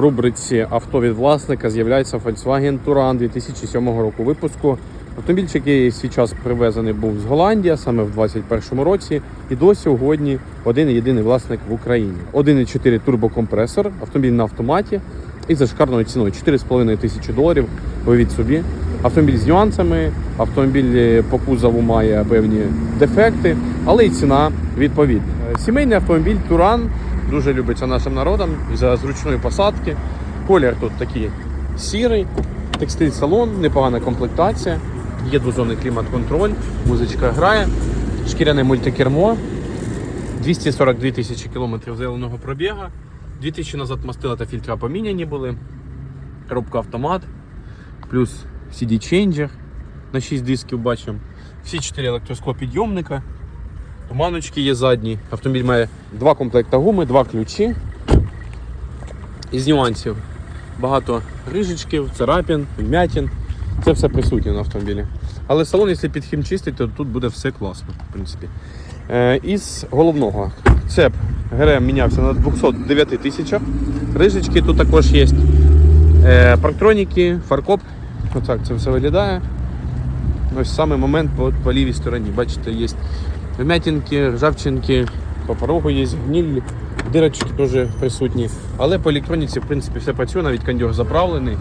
рубриці авто від власника з'являється Volkswagen Touran 2007 року випуску. Автомобільчик, який свій час привезений був з Голландії, саме в 2021 році, і до сьогодні один єдиний власник в Україні. 1,4 турбокомпресор, автомобіль на автоматі і за шикарною ціною 4,5 тисячі доларів. Уявіть собі. Автомобіль з нюансами, автомобіль е, по кузову має певні дефекти, але і ціна відповідна. Е, Сімейний автомобіль Туран дуже любиться нашим народом за зручної посадки. Колір тут такий сірий, текстиль салон, непогана комплектація, є двозонний клімат-контроль, музичка грає, шкіряне мультикермо, 242 тисячі кілометрів зеленого пробігу, 2000 назад мастила та фільтра поміняні були, коробка автомат, плюс CD-ченджер на 6 дисків бачимо. Всі 4 електросклопідйомника, туманочки є задні. Автомобіль має два комплекти гуми, два ключі. Із нюансів багато рижечків, царапін, вмятін. Це все присутнє на автомобілі. Але салон, якщо під хім чистить, то тут буде все класно, в принципі. Е, із головного цеп ГРМ мінявся на 209 тисячах. Рижечки тут також є. Е, парктроніки, фаркоп. Отак це все виглядає. Ось саме момент по, по лівій стороні. Бачите, є вмятинки, ржавчинки, по порогу є гніль, дирочки теж присутні. Але по електроніці, в принципі, все працює, навіть кондьор заправлений,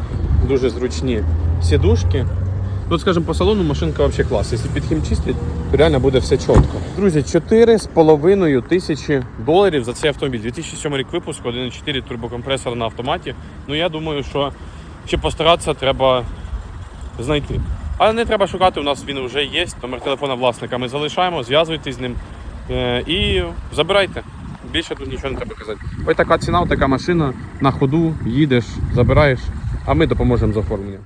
дуже зручні сідушки. Тут, скажімо, по салону машинка взагалі клас. Якщо під хім чистить, то реально буде все чітко. Друзі, 4,5 тисячі доларів за цей автомобіль. 2007 рік випуску, 1,4 турбокомпресор на автоматі. Ну я думаю, що ще постаратися треба знайти. Але не треба шукати, у нас він вже є. Номер телефона власника ми залишаємо, зв'язуйтесь з ним е, і забирайте. Більше тут нічого не треба казати. Ось така ціна, така машина на ходу, їдеш, забираєш, а ми допоможемо з оформленням.